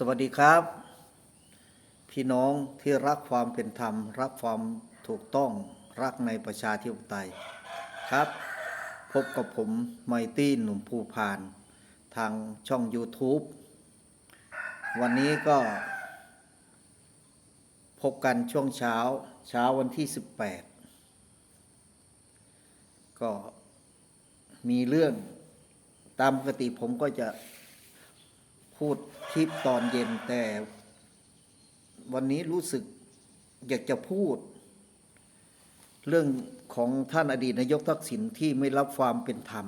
สวัสดีครับ พี่น้องที่รักความเป็นธรรม รักความถูกต้องรักในประชาธิปไตยครับ พบกับผมไมตี้หนุ่มภูพาน ทางช่อง YouTube วันนี้ก็ พบกันช่วงเช้า เช้าวันที่ 18 ก็มีเรื่องตามปกติผมก็จะ พูดคลิปตอนเย็นแต่ วันนี้รู้สึกอยากจะพูด เรื่องของท่านอดีตนายกทักษิณที่ไม่รับความเป็นธรรม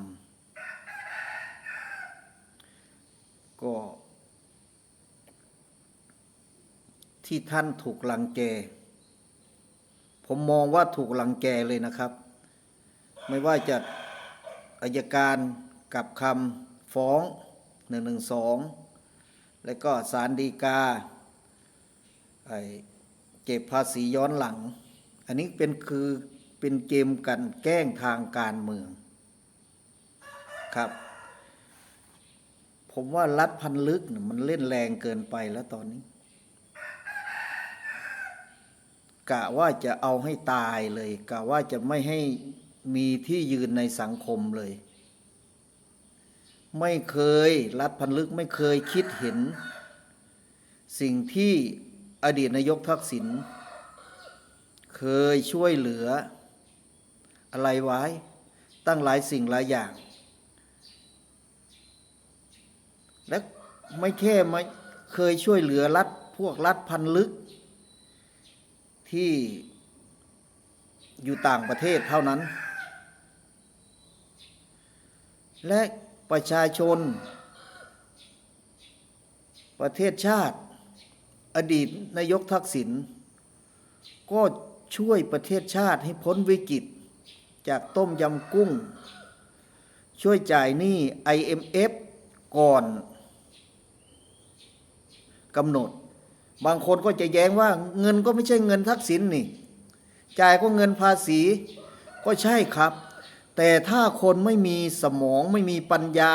ก็ที่ท่านถูกลังแก ผมมองว่าถูกลังแกเลยนะครับ ไม่ว่าจะอายการกับคำฟ้องหนึ่งหนึ่งสอง แล้วก็สารดีกาเก็บภาษีย้อนหลัง อันนี้เป็นคือเป็นเกมกันแกล้งทางการเมืองครับ ผมว่ารัฐพันลึกมันเล่นแรงเกินไปแล้วตอนนี้ กะว่าจะเอาให้ตายเลย กะว่าจะไม่ให้มีที่ยืนในสังคมเลย ไม่เคยรัฐพันลึกไม่เคยคิดเห็น สิ่งที่อดีตนายกทักษิณเคยช่วยเหลือ อะไรไว้ ตั้งหลายสิ่งหลายอย่าง และไม่แค่ไม่เคยช่วยเหลือรัฐพวกรัฐพันลึก ที่อยู่ต่างประเทศเท่านั้น และ ประชาชน ประเทศชาติ อดีตนายกทักษิณก็ช่วยประเทศชาติให้พ้นวิกฤต จากต้มยำกุ้ง ช่วยจ่ายหนี้ IMF ก่อนกำหนด บางคนก็จะแย้งว่าเงินก็ไม่ใช่เงินทักษิณนนี่ จ่ายก็เงินภาษีก็ใช่ครับ แต่ถ้าคนไม่มีสมองไม่มีปัญญา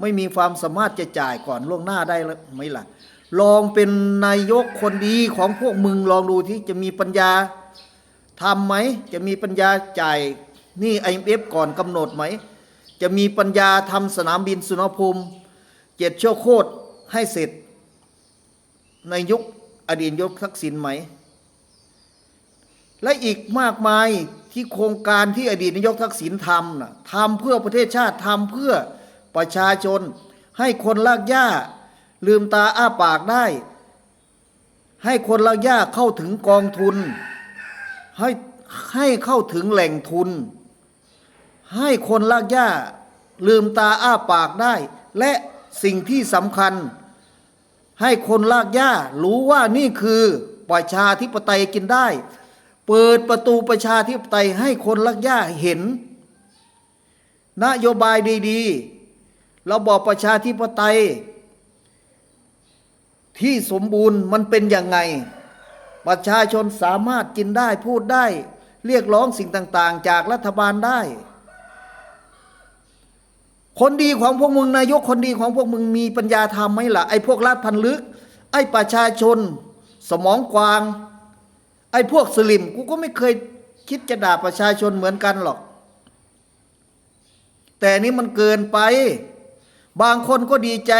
ไม่มีความสามารถจะจ่ายก่อนล่วงหน้าได้ไหมล่ะ ลองเป็นนายกคนดีของพวกมึงลองดูที่จะมีปัญญาทำไหม จะมีปัญญาจ่ายนี่ไอเอฟก่อนกำหนดไหม จะมีปัญญาทำสนามบินสุนรภูมิเจ็ดชั่วโคตรให้เสร็จ ในยุคอดีตยกทักษิณไหม และอีกมากมาย ที่โครงการที่อดีตนายกทักษิณทำนะทำเพื่อประเทศชาติทำเพื่อประชาชน ให้คนลากหญ้า ลืมตาอ้าปากได้ ให้คนลากหญ้าเข้าถึงกองทุน ให้ให้เข้าถึงแหล่งทุน ให้คนลากหญ้า ลืมตาอ้าปากได้ และสิ่งที่สำคัญ ให้คนลากหญ้ารู้ว่านี่คือประชาธิปไตยกินได้ เปิดประตูประชาธิปไตยให้คนลากหญ้าเห็น นโยบายดีๆเราบอกประชาธิปไตย ที่สมบูรณ์มันเป็นอยังไง ประชาชนสามารถกินได้พูดได้ เรียกร้องสิ่งต่าง ๆ จากรัฐบาลได้ คนดีของพวกมึงนายกคนดีของพวกมึงมีปัญญาทำไหมล่ะไอ้พวกรัฐพันลึก ไอ้ประชาชน สมองกวาง ไอ้พวกสลิมกูก็ไม่เคยคิดจะด่าประชาชนเหมือนกันหรอก แต่นี่มันเกินไป บางคนก็ดีใจ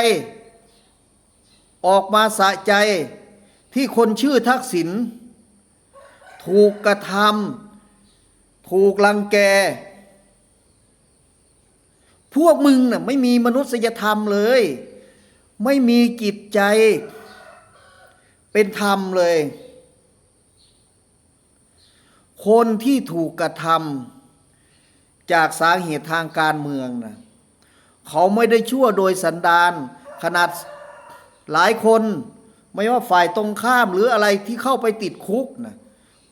ออกมาสะใจที่คนชื่อทักษิณถูกกระทำถูกลังแก พวกมึงน่ะไม่มีมนุษยธรรมเลย ไม่มีจิตใจ เป็นธรรมเลย คนที่ถูกกระทำจากสาเหตุทางการเมืองนะเขาไม่ได้ชั่วโดยสันดานขนาดหลายคนไม่ว่าฝ่ายตรงข้ามหรืออะไรที่เข้าไปติดคุกนะ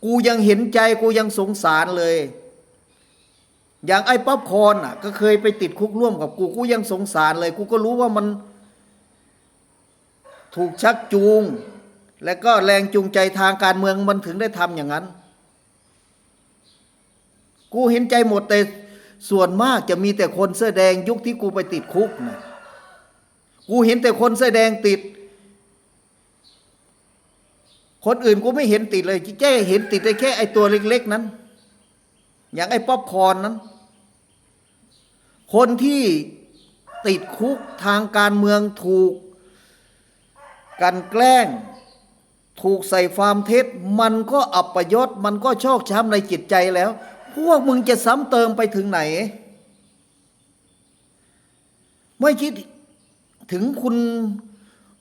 กูยังเห็นใจกูยังสงสารเลย อย่างไอ้ป๊อปคอนอะ ก็เคยไปติดคุกร่วมกับกูกูยังสงสารเลย กูก็รู้ว่ามัน ถูกชักจูง และก็แรงจูงใจทางการเมืองมันถึงได้ทำอย่างนั้น กูเห็นใจหมดแต่ส่วนมากจะมีแต่คนเสื้อแดงยุคที่กูไปติดคุกนะกูเห็นแต่คนเสื้อแดงติด คนอื่นกูไม่เห็นติดเลยแค่เห็นติดได้แค่ไอตัวเล็ก ๆ นั้น อย่างไอป๊อปคอนนั้น คนที่ติดคุกทางการเมืองถูก กันแกล้ง ถูกใส่ฟาร์มเท็จ มันก็อับประยศมันก็ชอกช้ำในจิตใจแล้ว พวกมึงจะซ้ำเติมไปถึงไหน ไม่คิดถึงคุณ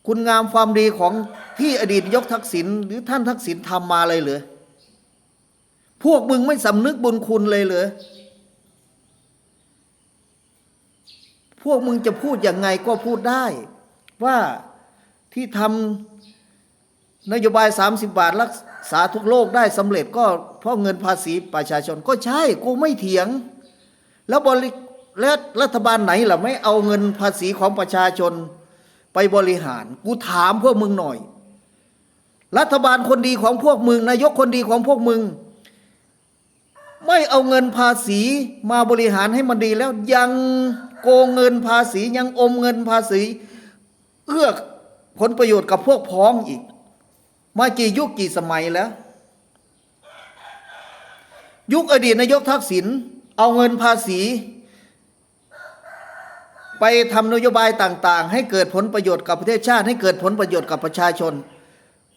คุณงามความดีของที่อดีตยกทักษิณหรือท่านทักษิณทำมาเลยเหรอพวกมึงไม่สำนึกบุญคุณเลยเหรอพวกมึงจะพูดยังไงก็พูดได้ ว่าที่ทำ นโยบาย 30 บาทรักษาทุกโรคได้สำเร็จก็เพราะเงินภาษีประชาชนก็ใช่กูไม่เถียง แล้วบริและรัฐบาลไหนล่ะไม่เอาเงินภาษีของประชาชนไปบริหาร กูถามพวกมึงหน่อย รัฐบาลคนดีของพวกมึง นายกคนดีของพวกมึง ไม่เอาเงินภาษีมาบริหารให้มันดีแล้วยังโกงเงินภาษียังอมเงินภาษี เอื้อผลประโยชน์กับพวกพ้องอีก มากี่ยุคกี่สมัยแล้ว ยุคอดีตนายกทักษิณเอาเงินภาษี ไปทำนโยบายต่างๆ ให้เกิดผลประโยชน์กับประเทศชาติ ให้เกิดผลประโยชน์กับประชาชน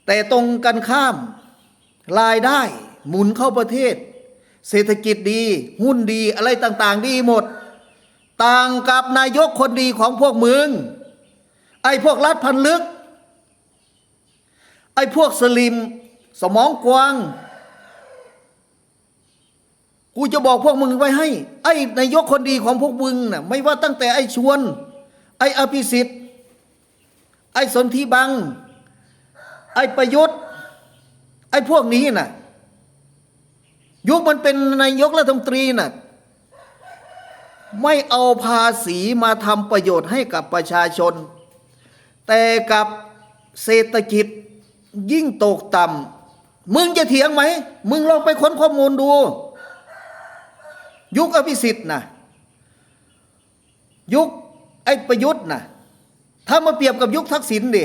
แต่ตรงกันข้ามรายได้หมุนเข้าประเทศ เศรษฐกิจดี หุ้นดีอะไรต่างๆ ดีหมด ต่างกับนายกคนดีของพวกมึง ไอ้พวกรัฐพันลึก ไอ้พวกสลิม สมองกวาง กูจะบอกพวกมึงไว้ให้ ไอ้นายกคนดีของพวกมึงน่ะไม่ว่าตั้งแต่ไอ้ชวน ไอ้อภิสิทธิ์ ไอ้สนธิบัง ไอ้ประยุทธ์ ไอ้พวกนี้น่ะ ยุคมันเป็นนายกรัฐมนตรีน่ะไม่เอาภาษีมาทำประโยชน์ให้กับประชาชน แต่กับเศรษฐกิจ ยิ่งตกต่ำมึงจะเถียงไหม มึงลองไปค้นข้อมูลดู ยุคอภิสิทธิ์นะยุคไอ้ประยุทธ์นะถ้ามาเปรียบกับยุคทักษิณดิ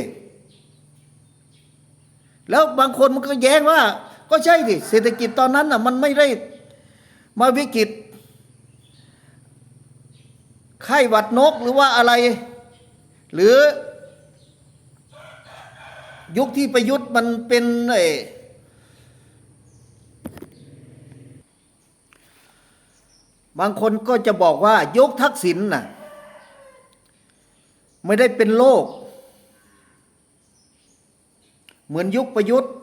แล้วบางคนมันก็แย้งว่า ก็ใช่ดิเศรษฐกิจตอนนั้นน่ะ มันไม่ได้มาวิกฤตไข้หวัดนกหรือว่าอะไร หรือ ยุคที่ประยุทธ์มันเป็นไอ้บางคนก็จะบอกว่ายุคทักษิณน่ะ ไม่ได้เป็นโรคเหมือนยุคประยุทธ์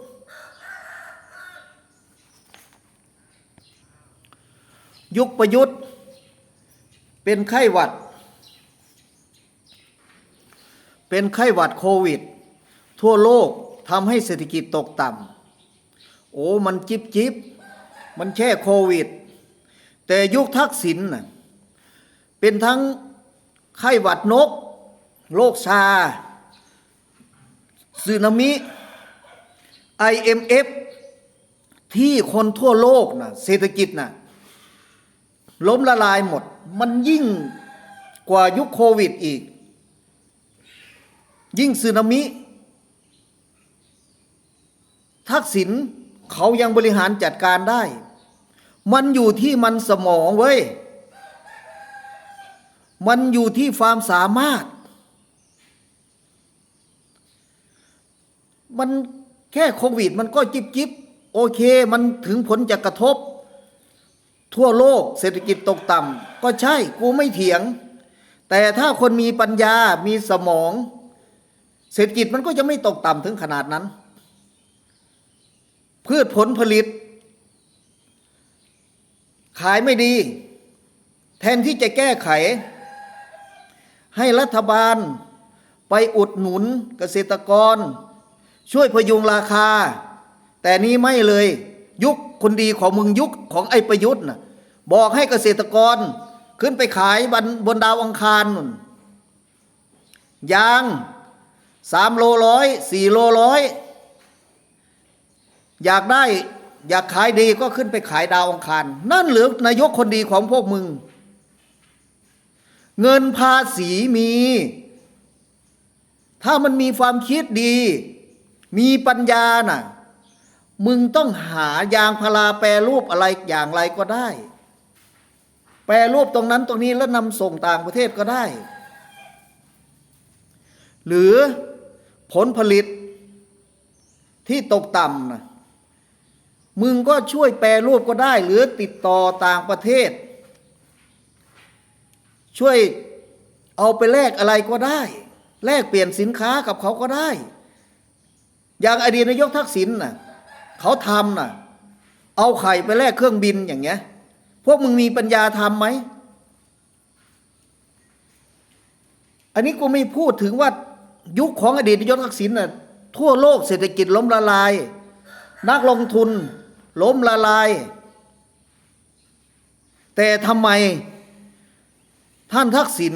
ยุคประยุทธ์ เป็นไข้หวัด เป็นไข้หวัดโควิด ทั่วโลกทำให้เศรษฐกิจตกต่ำโอ้มันจิบจิบมันแค่โควิด แต่ยุคทักษิณน่ะเป็นทั้งไข้หวัดนก โรคชาสึนามิ IMF ที่คนทั่วโลกนะเศรษฐกิจนะล้มละลายหมด มันยิ่งกว่ายุคโควิดอีก ยิ่งสึนามิ ทักษิณเขายังบริหารจัดการได้ มันอยู่ที่มันสมองเว้ย มันอยู่ที่ความสามารถ มันแค่โควิด มันก็จิบจิบโอเค มันถึงผลจะกระทบ ทั่วโลกเศรษฐกิจตกต่ำก็ใช่กูไม่เถียง แต่ถ้าคนมีปัญญามีสมอง เศรษฐกิจมันก็จะไม่ตกต่ำถึงขนาดนั้น พืชผลผลิต ขายไม่ดี แทนที่จะแก้ไข ให้รัฐบาลไปอุดหนุนเกษตรกร ช่วยพยุงราคา แต่นี้ไม่เลยยุคคนดีของมึงยุคของไอ้ประยุทธ์น่ะบอกให้เกษตรกรขึ้นไปขายบนบนดาวอังคารนุ่นยางสามโลร้อยสี่โลร้อย อยากได้อยากขายดีก็ขึ้นไปขายดาวอังคาร นั่นหรือนายกคนดีของพวกมึง เงินภาษีมี ถ้ามันมีความคิดดี มีปัญญาน่ะ มึงต้องหายางพาราแปรรูปอะไรอย่างไรก็ได้ แปรรูปตรงนั้นตรงนี้แล้วนำส่งต่างประเทศก็ได้ หรือผลผลิตที่ตกต่ำนะ มึงก็ช่วยแปรรูปก็ได้ หรือติดต่อต่างประเทศ ช่วยเอาไปแลกอะไรก็ได้ แลกเปลี่ยนสินค้ากับเขาก็ได้ อย่างอดีตนายกทักษิณน่ะเขาทำน่ะ เอาไข่ไปแลกเครื่องบินอย่างเงี้ย พวกมึงมีปัญญาทำไหม อันนี้กูไม่พูดถึงว่ายุคของอดีตนายกทักษิณน่ะทั่วโลกเศรษฐกิจล้มละลาย นักลงทุน ล้มละลาย แต่ทำไมท่านทักษิณ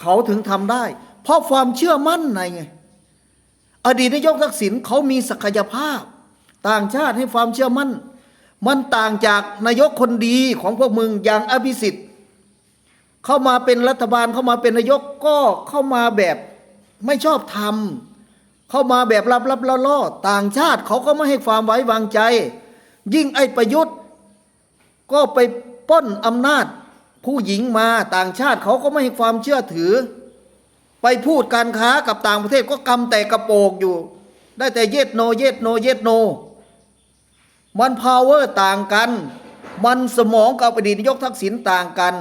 เขาถึงทำได้ เพราะความเชื่อมั่นในไง อดีตนายกทักษิณเขามีศักยภาพ ต่างชาติให้ความเชื่อมั่น มันต่างจากนายกคนดีของพวกมึงอย่างอภิสิทธิ์เข้ามาเป็นรัฐบาลเข้ามาเป็นนายกก็เข้ามาแบบไม่ชอบทำเข้ามาแบบลับๆล่อๆต่างชาติเขาก็ไม่ให้ความไว้วางใจ ยิ่งไอ้ประยุทธ์ ก็ไปปล้นอำนาจผู้หญิงมาต่างชาติเขาก็ไม่ให้ความเชื่อถือ ไปพูดการค้ากับต่างประเทศก็กำแต่กระโปกอยู่ ได้แต่เย็ดโนเย็ดโนเย็ดโน มันพาวเวอร์ต่างกัน มันสมองกับอดีตนายกทักษิณต่างกัน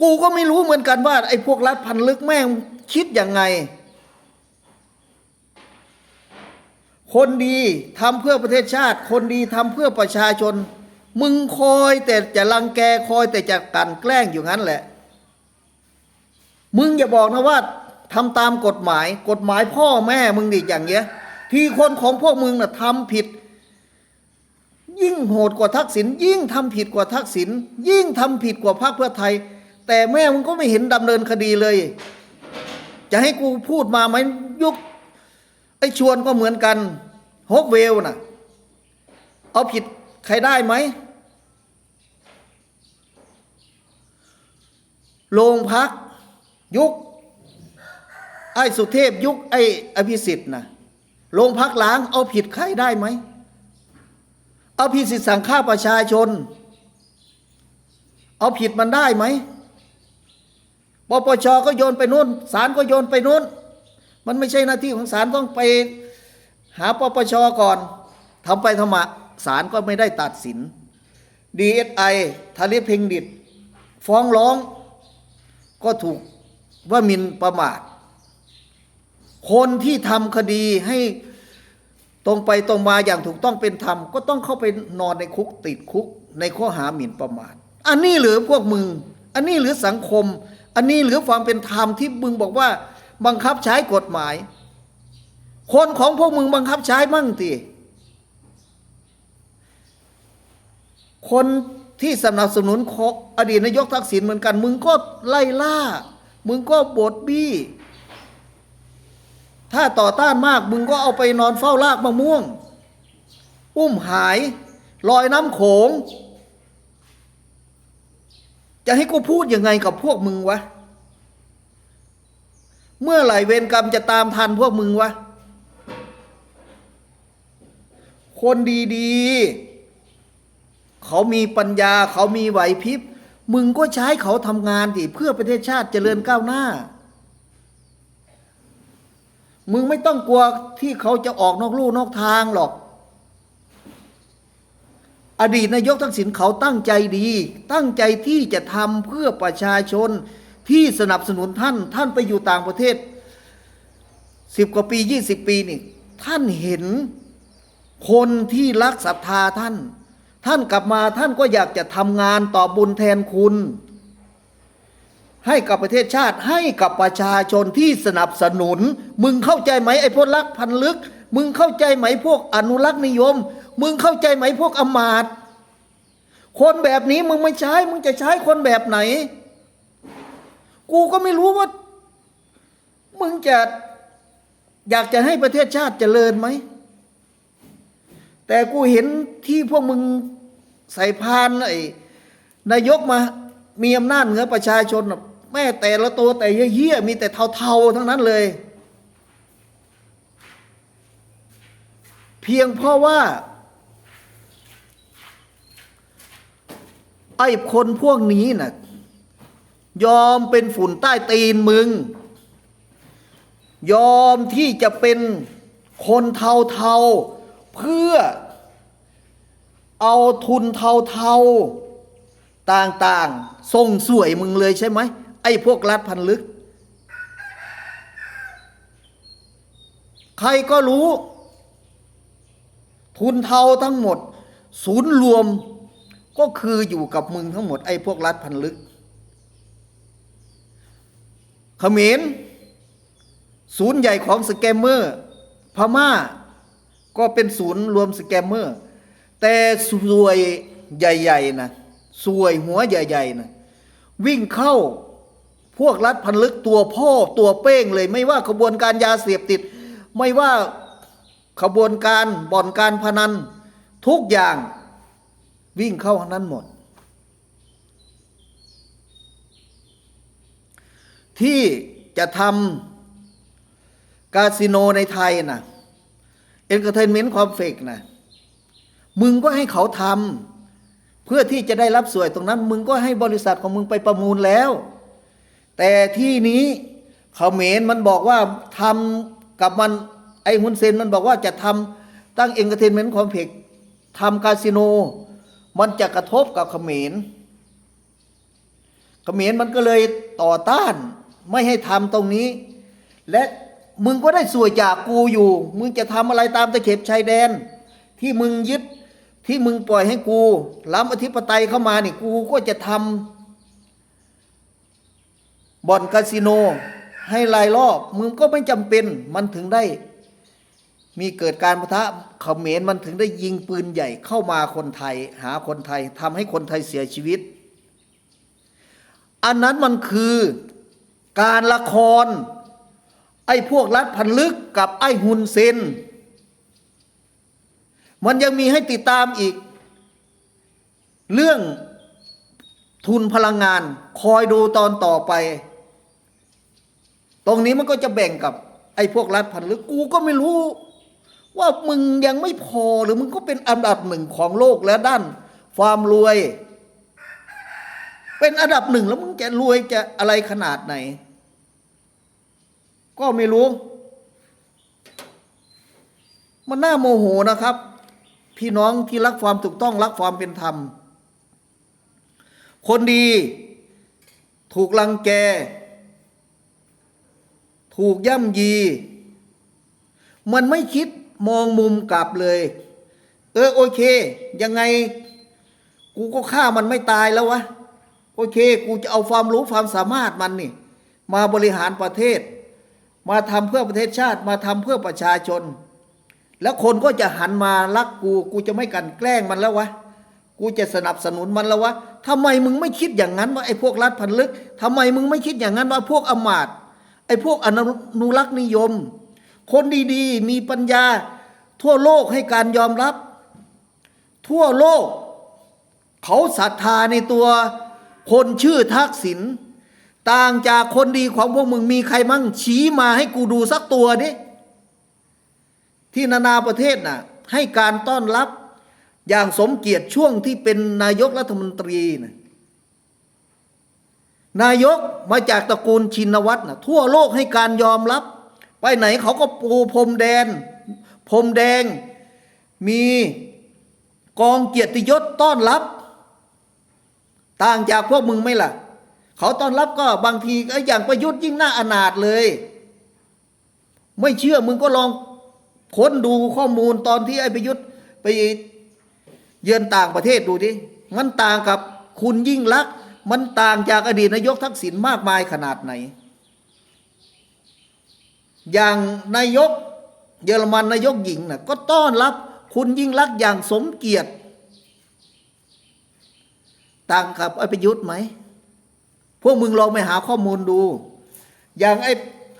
กูก็ไม่รู้เหมือนกันว่าไอ้พวกรัฐพันลึกแม่งคิดยังไง คนดีทำเพื่อประเทศชาติ คนดีทำเพื่อประชาชน มึงคอยแต่จะรังแกคอยแต่จะกลันแกล้งอยู่งั้นแหละ มึงอย่าบอกนะว่าทำตามกฎหมาย กฎหมายพ่อแม่มึงดิอย่างเงี้ย ที่คนของพวกมึงน่ะทำผิด ยิ่งโหดกว่าทักษิณยิ่งทำผิดกว่าทักษิณยิ่งทำผิดกว่าพรรคเพื่อไทย แต่แม่มึงก็ไม่เห็นดำเนินคดีเลย จะให้กูพูดมาไหมยุค ไอ้ชวนก็เหมือนกันฮกเวลน่ะ เอาผิดใครได้ไหม โรงพัก ยุค ไอ้สุเทพยุค ไอ้อภิสิทธิ์นะโรงพักล้าง เอาผิดใครได้ไหม เอาผิดสิทธิสั่งฆ่าประชาชน เอาผิดมันได้ไหมปปชก็โยนไปนู่นศาลก็โยนไปนู่น มันไม่ใช่หน้าที่ของศาลต้องไปหาปปชก่อนทำไปทำมาศาลก็ไม่ได้ตัดสินดีเอสไอทาริเพ็งดิต ฟ้องร้องก็ถูกว่ามินประมาท คนที่ทำคดีให้ตรงไปตรงมาอย่างถูกต้องเป็นธรรม ก็ต้องเข้าไปนอนในคุกติดคุก ในข้อหาหมิ่นประมาท อันนี้หรือพวกมึง อันนี้หรือสังคม อันนี้หรือความเป็นธรรมที่มึงบอกว่า บังคับใช้กฎหมาย คนของพวกมึงบังคับใช้มั่งตีคนที่สนับสนุนอดีตนายกทักษิณเหมือนกัน มึงก็ไล่ล่า มึงก็บดบี้ ถ้าต่อต้านมาก มึงก็เอาไปนอนเฝ้ารากมะม่วง อุ้มหายลอยน้ำโขง จะให้กูพูดยังไงกับพวกมึงวะ เมื่อไหร่เวรกรรมจะตามทันพวกมึงวะ คนดีๆ เขามีปัญญาเขามีไหวพริบ มึงก็ใช้เขาทำงานดิเพื่อประเทศชาติเจริญก้าวหน้า มึงไม่ต้องกลัวที่เขาจะออกนอกลู่นอกทางหรอก อดีตนายกทักษิณเขาตั้งใจดี ตั้งใจที่จะทำเพื่อประชาชน ที่สนับสนุนท่าน ท่านไปอยู่ต่างประเทศสิบกว่าปียี่สิบปีนี่ ท่านเห็นคนที่รักศรัทธาท่าน ท่านกลับมาท่านก็อยากจะทำงานต่อบุญแทนคุณ ให้กับประเทศชาติให้กับประชาชนที่สนับสนุน มึงเข้าใจไหมไอ้พวกรักพันลึก มึงเข้าใจไหมพวกอนุรักษ์นิยม มึงเข้าใจไหมพวกอมาตคนแบบนี้มึงไม่ใช้ มึงจะใช้คนแบบไหน กูก็ไม่รู้ว่า มึงจะอยากจะให้ประเทศชาติเจริญไหม แต่กูเห็นที่พวกมึงใส่พานไอ้นายกมา มีอำนาจเหนือประชาชน แม่แต่ละตัวแต่เหี้ยมีแต่เทาๆทั้งนั้นเลย เพียงเพราะว่า ไอ้คนพวกนี้น่ะ ยอมเป็นฝุ่นใต้ตีนมึง ยอมที่จะเป็นคนเทาๆ เพื่อเอาทุนเทาๆ ต่างๆ ส่งสวยมึงเลยใช่ไหม ไอ้พวกรัฐพันลึก ใครก็รู้ ทุนเทาทั้งหมด ศูนย์รวมก็คืออยู่กับมึงทั้งหมดไอ้พวกรัฐพันลึก เขมรศูนย์ใหญ่ของสแกมเมอร์ พม่า ก็เป็นศูนย์รวมสแกมเมอร์ แต่สวยใหญ่ๆนะสวยหัวใหญ่ๆนะวิ่งเข้าพวกรัฐพันลึกตัวพ่อตัวเป้งเลย ไม่ว่าขบวนการยาเสพติด ไม่ว่าขบวนการบ่อนการพนัน ทุกอย่างวิ่งเข้านั้นหมด ที่จะทำคาสิโนในไทยนะเอนเตอร์เทนเมนต์คอมเฟกนะมึงก็ให้เขาทำเพื่อที่จะได้รับสวยตรงนั้น มึงก็ให้บริษัทของมึงไปประมูลแล้ว แต่ที่นี้เขาเมรมันบอกว่าทำกับมันไอ้ฮุนเซนมันบอกว่าจะทำตั้งเอนเตอร์เทนเมนต์คอมเพล็กทำคาสิโน มันจะกระทบกับเขมรเขมรมันก็เลยต่อต้าน ไม่ให้ทำตรงนี้ และมึงก็ได้ส่วยจากกูอยู่ มึงจะทำอะไรตามตะเข็บชายแดน ที่มึงยึดที่มึงปล่อยให้กูล้ำอธิปไตยเข้ามานี่กูก็จะทำบ่อนคาสิโน ให้รายรอบ มึงก็ไม่จำเป็นมันถึงได้ มีเกิดการปะทะเขมรมันถึงได้ยิงปืนใหญ่เข้ามาคนไทย หาคนไทยทำให้คนไทยเสียชีวิต อันนั้นมันคือ การละคร ไอ้พวกรัฐพันลึกกับไอ้ฮุนเซน มันยังมีให้ติดตามอีก เรื่องทุนพลังงาน คอยดูตอนต่อไป ตรงนี้มันก็จะแบ่งกับ ไอ้พวกรัฐพันลึกกูก็ไม่รู้ ว่ามึงยังไม่พอหรือมึงก็เป็นอันดับหนึ่งของโลกแล้วด้านความรวย เป็นอันดับหนึ่งแล้วมึงจะรวยจะอะไรขนาดไหน ก็ไม่รู้ มันน่าโมโหนะครับ พี่น้องที่รักความถูกต้องรักความเป็นธรรม คนดีถูกลังแก ถูกย่ำยี มันไม่คิดมองมุมกลับเลย เออโอเค ยังไง กูก็ฆ่ามันไม่ตายแล้ววะ โอเค กูจะเอาความรู้ความสามารถมันนี่ มาบริหารประเทศ มาทำเพื่อประเทศชาติ มาทำเพื่อประชาชน แล้วคนก็จะหันมารักกู กูจะไม่กันแกล้งมันแล้ววะ กูจะสนับสนุนมันแล้ววะทำไมมึงไม่คิดอย่างนั้นว่าไอ้พวกรัฐพันลึกทำไมมึงไม่คิดอย่างนั้นว่าพวกอมาตไอ้พวกอนุรักษ์นิยม คนดีๆ มีปัญญา ทั่วโลกให้การยอมรับ ทั่วโลก เขาศรัทธาในตัว คนชื่อทักษิณต่างจากคนดีของพวกมึงมีใครมั่งชี้มาให้กูดูสักตัวดิที่นานาประเทศน่ะ ให้การต้อนรับอย่างสมเกียรติช่วงที่เป็นนายกรัฐมนตรีนะนายกมาจากตระกูลชินวัตรนะทั่วโลกให้การยอมรับ ไปไหนเขาก็ปูพรมแดนพรมแดงมีกองเกียรติยศต้อนรับ ต่างจากพวกมึงไหม่ล่ะ เขาต้อนรับก็บางทีก็อย่างประยุทธ์ยิ่งหน่าอนาถเลย ไม่เชื่อมึงก็ลองค้นดูข้อมูลตอนที่ไอ้ประยุทธ์ไปเยือนต่างประเทศดูดิมันต่างกับคุณยิ่งลักษณ์มันต่างจากอดีตนายกทักษิณมากมายขนาดไหน อย่างนายกเยอรมันนายกหญิงน่ะก็ต้อนรับคุณยิ่งลักษณ์อย่างสมเกียรติ ต่างกับไอ้ประยุทธ์ไหม พวกมึงลองไปหาข้อมูลดู อย่างไอ้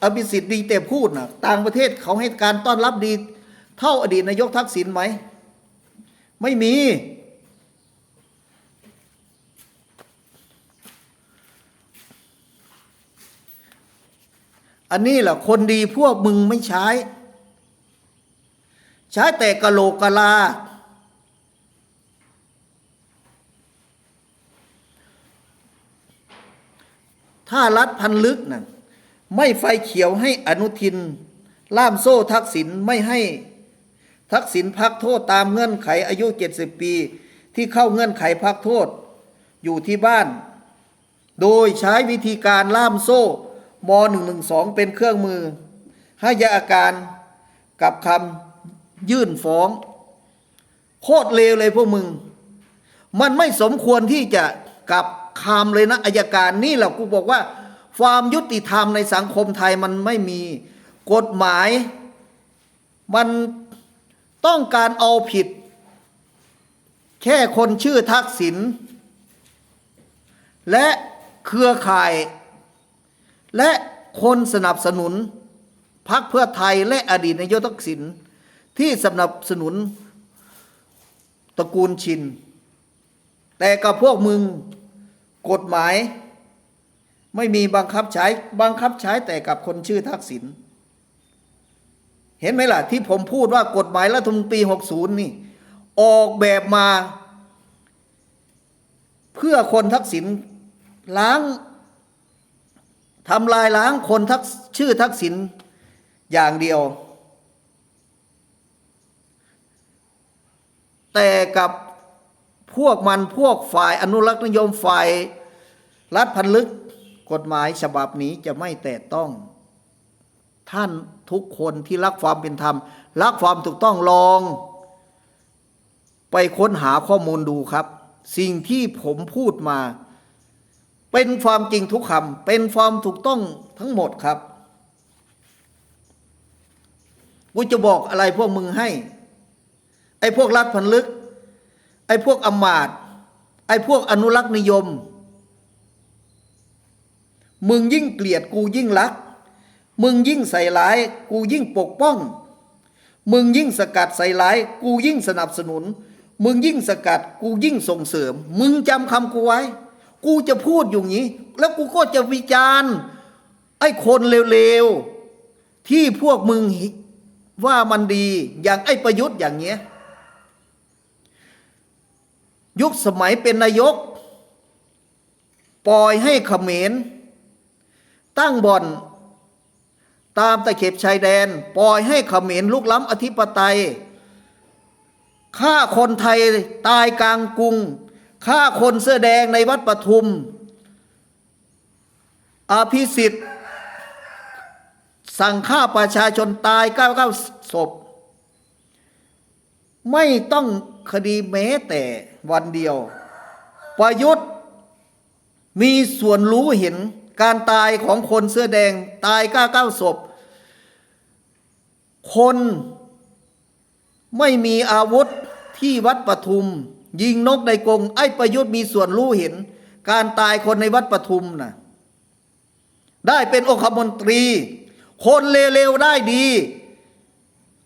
อภิสิทธิ์ดีแต่พูดนะต่างประเทศเขาให้การต้อนรับดี เท่าอดีตนายกทักษิณไหม ไม่มี อันนี้แหละคนดีพวกมึงไม่ใช้ ใช้แต่กะโหลกกะลา ถ้ารัฐพันลึกน่ะไม่ไฟเขียวให้อนุทิน ล่ามโซ่ทักษิณไม่ให้ทักษิณพักโทษตามเงื่อนไขอายุ 70 ปี ที่เข้าเงื่อนไขพักโทษอยู่ที่บ้าน โดยใช้วิธีการล่ามโซ่ม .112 เป็นเครื่องมือ ให้ยาอาการกับคำยื่นฟ้อง โคตรเลวเลยพวกมึง มันไม่สมควรที่จะกลับ คำเลยนะอายการนี่แหละกูบอกว่า ความยุติธรรมในสังคมไทยมันไม่มีกฎหมาย มันต้องการเอาผิด แค่คนชื่อทักษิณและเครือข่าย และคนสนับสนุนพรรคเพื่อไทยและอดีตนายกทักษิณที่สนับสนุนตระกูลชิน แต่กับพวกมึง กฎหมาย ไม่มีบังคับใช้บังคับใช้แต่กับคนชื่อทักษิณเห็นไหมล่ะ ที่ผมพูดว่ากฎหมายรัฐธรรมนูญปี 60 นี่ ออกแบบมา เพื่อคนทักษิณล้างทำลายล้างคนทักชื่อทักษิณอย่างเดียว แต่กับ พวกมันพวกฝ่ายอนุรักษ์นิยมฝ่ายรัฐพันลึกกฎหมายฉบับนี้จะไม่แตะต้อง ท่านทุกคนที่รักความเป็นธรรม รักความถูกต้องลอง ไปค้นหาข้อมูลดูครับ สิ่งที่ผมพูดมา เป็นความจริงทุกคำเป็นความถูกต้องทั้งหมดครับกูจะบอกอะไรพวกมึงให้ ไอ้พวกรัฐพันลึก อ้พวกอมาตไอ้พวกอนุรักษ์นิยม มึงยิ่งเกลียดกูยิ่งรัก มึงยิ่งใส่ร้าย กูยิ่งปกป้อง มึงยิ่งสกัดใส่ร้าย กูยิ่งสนับสนุน มึงยิ่งสกัด กูยิ่งส่งเสริม มึงจำคำกูไว้ กูจะพูดอย่างนี้ แล้วกูก็จะวิจารณ์ไอ้คนเลวๆที่พวกมึงว่ามันดีอย่างไอ้ประยุทธ์อย่างเงี้ย ยุคสมัยเป็นนายก ปล่อยให้เขมร ตั้งบ่อน ตามตะเข็บชายแดน ปล่อยให้เขมรลุกล้ำอธิปไตยฆ่าคนไทยตายกลางกรุงฆ่าคนเสื้อแดงในวัดปทุม อภิสิทธิ์ สั่งฆ่าประชาชนตาย 99 ศพ ไม่ต้องคดีแม้แต่ วันเดียว ประยุทธ์มีส่วนรู้เห็นการตายของคนเสื้อแดงตาย99ศพ คนไม่มีอาวุธที่วัดปทุม ยิงนกในกรงไอ้ประยุทธ์มีส่วนรู้เห็น การตายคนในวัดปทุมนะ่ะได้เป็นองคมนตรี คนเลวๆได้ดี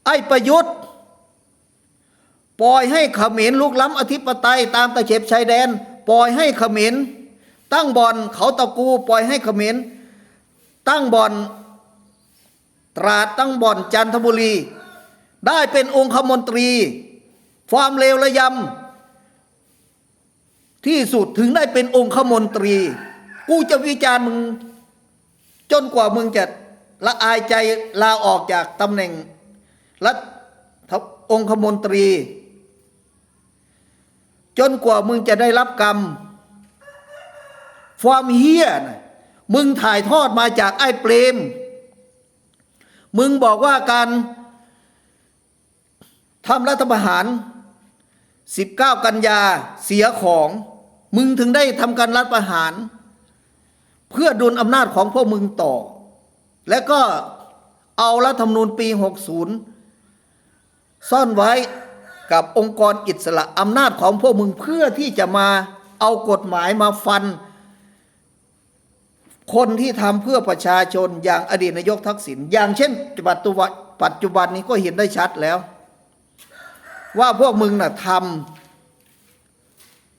ไอ้ประยุทธ์ ปล่อยให้เขมรลุกล้ำอธิปไตยตามตะเข็บชายแดน ปล่อยให้เขมรตั้งบ่อนเขาตะกูปล่อยให้เขมรตั้งบ่อนตราดตั้งบ่อนจันทบุรี ได้เป็นองคมนตรี ความเลวระยำที่สุดถึงได้เป็นองคมนตรี กูจะวิจารณ์มึง จนกว่ามึงจะละอายใจลาออกจากตำแหน่งรัฐองคมนตรี จนกว่ามึงจะได้รับกรรม ความเฮี้ยนะมึงถ่ายทอดมาจากไอ้เปรม มึงบอกว่าการทำรัฐประหาร 19 กันยาเสียของ มึงถึงได้ทำการรัฐประหาร เพื่อดุลอำนาจของพวกมึงต่อ และก็เอารัฐธรรมนูญปี 60 ซ่อนไว้ กับองค์กรอิสระอำนาจของพวกมึงเพื่อที่จะมาเอากฎหมายมาฟัน คนที่ทำเพื่อประชาชนอย่างอดีตนายกทักษิณอย่างเช่นปัจจุบันปัจจุบันนี้ก็เห็นได้ชัดแล้ว ว่าพวกมึงน่ะท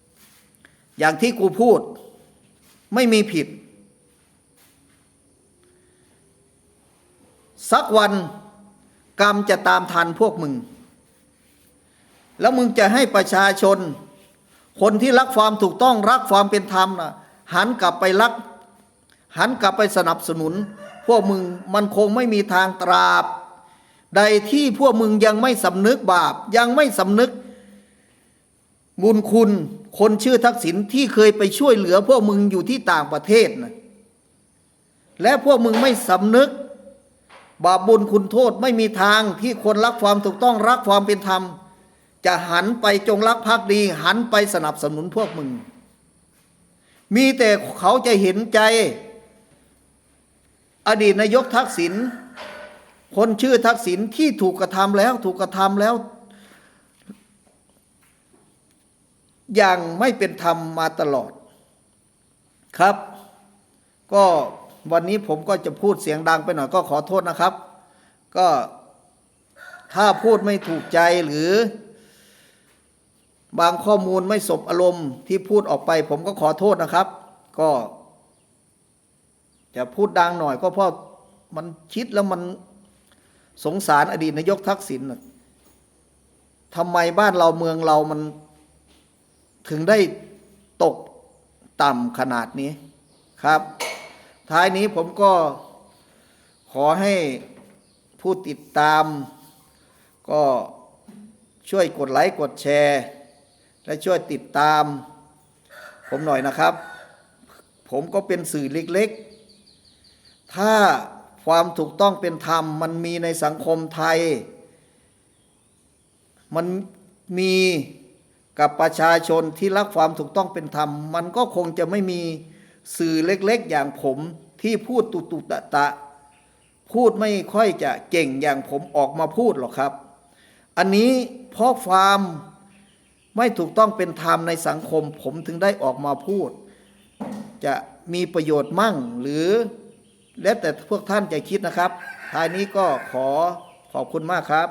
ำอย่างที่กูพูด ไม่มีผิด สักวันกรรมจะตามทันพวกมึง แล้วมึงจะให้ประชาชน คนที่รักความถูกต้องรักความเป็นธรรมนะหันกลับไปรัก หันกลับไปสนับสนุน พวกมึงมันคงไม่มีทางตราบ ใดที่พวกมึงยังไม่สำนึกบาป ยังไม่สำนึก บุญคุณคนชื่อทักษิณที่เคยไปช่วยเหลือ พวกมึงอยู่ที่ต่างประเทศนะและพวกมึงไม่สำนึก บาปบุญคุณโทษไม่มีทางที่คนรักความถูกต้องรักความเป็นธรรม จะหันไปจงรักภักดี หันไปสนับสนุนพวกมึง มีแต่เขาจะเห็นใจ อดีตนายกทักษิณคนชื่อทักษิณที่ถูกกระทำแล้วถูกกระทำแล้ว อย่างไม่เป็นธรรมมาตลอดครับ ก็วันนี้ผมก็จะพูดเสียงดังไปหน่อยก็ขอโทษนะครับ ก็ถ้าพูดไม่ถูกใจหรือ บางข้อมูลไม่สบอารมณ์ที่พูดออกไป ผมก็ขอโทษนะครับ ก็ จะพูดดังหน่อยก็เพราะมันคิดแล้วมันสงสารอดีตนายกทักษิณทำไมบ้านเราเมืองเรามันถึงได้ตกต่ำขนาดนี้ครับ ท้ายนี้ผมก็ขอให้ผู้ติดตาม ก็ช่วยกดไลค์กดแชร์ และช่วยติดตาม ผมหน่อยนะครับ ผมก็เป็นสื่อเล็กๆ ถ้าความถูกต้องเป็นธรรม มันมีในสังคมไทย มันมีกับประชาชนที่รักความถูกต้องเป็นธรรม มันก็คงจะไม่มีสื่อเล็กๆ อย่างผมที่พูดตุตุตะตะ พูดไม่ค่อยจะเก่งอย่างผมออกมาพูดหรอกครับ อันนี้เพราะความ ไม่ถูกต้องเป็นธรรมในสังคม ผมถึงได้ออกมาพูด จะมีประโยชน์มั่งหรือ แล้วแต่พวกท่านจะคิดนะครับท้ายนี้ก็ขอขอบคุณมากครับ